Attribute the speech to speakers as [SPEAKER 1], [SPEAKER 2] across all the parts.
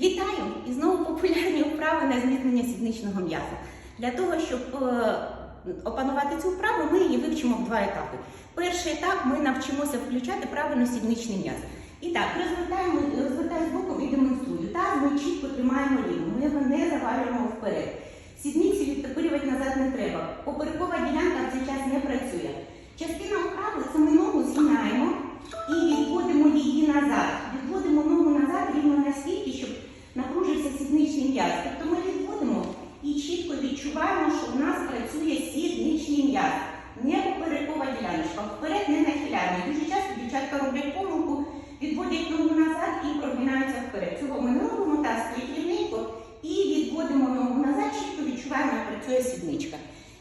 [SPEAKER 1] Вітаю! І знову популярні вправи на зміцнення сідничного м'яза. Для того, щоб е, опанувати цю вправу, ми її вивчимо в два етапи. Перший етап ми навчимося включати правильно сідничний м'яз. І так, розвертаємо, розвертаю збоку і демонструю. Так, ми чітко тримаємо ліву, ми його не завалюємо вперед. Сідниці відтопирювати назад не треба. Поперекова ділянка в цей час не працює. Частина вправи це ми ногу згинаємо і відводимо її назад. Відводимо ногу назад рівно настільки, щоб напружився сідничний м'яз. Тобто ми відводимо і чітко відчуваємо, що в нас працює сідничний м'яз. Не поперекова діляночка. Вперед не нахиляємо. Дуже часто дівчатка роблять помилку, відводять ногу назад і прогинаються вперед. Цього ми не робимо та рівненько і відводимо ногу назад, чітко відчуваємо, як працює сідничка.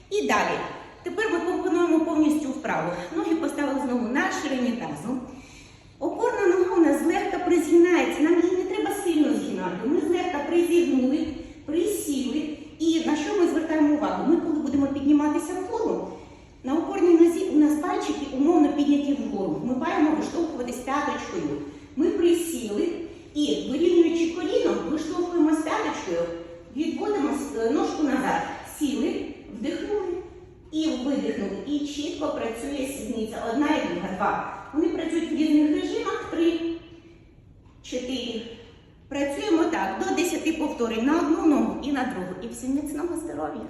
[SPEAKER 1] І далі. Тепер ми компонуємо повністю вправу. Ноги поставили знову на ширині тазу. Опорна нога у нас злегка призгинається. Нам її не треба сильно згинати. Ми злегка призігнули, присіли. І на що ми звертаємо увагу? Ми, коли будемо підніматися вгору, на опорній нозі у нас пальчики умовно підняті вгору. Ми маємо виштовхуватись п'яточкою. Ми присіли і, вирівнюючи коліно, виштовхуємось п'яточкою, відводимо ножку назад. Сіли, вдихнули і видихнули. І чітко працює сідниця. Одна і друга, два. Вони працюють в різних режимах. Три, чотири. Працюємо так до 10 повторень на одну ногу і на другу. І всім міцного здоров'я.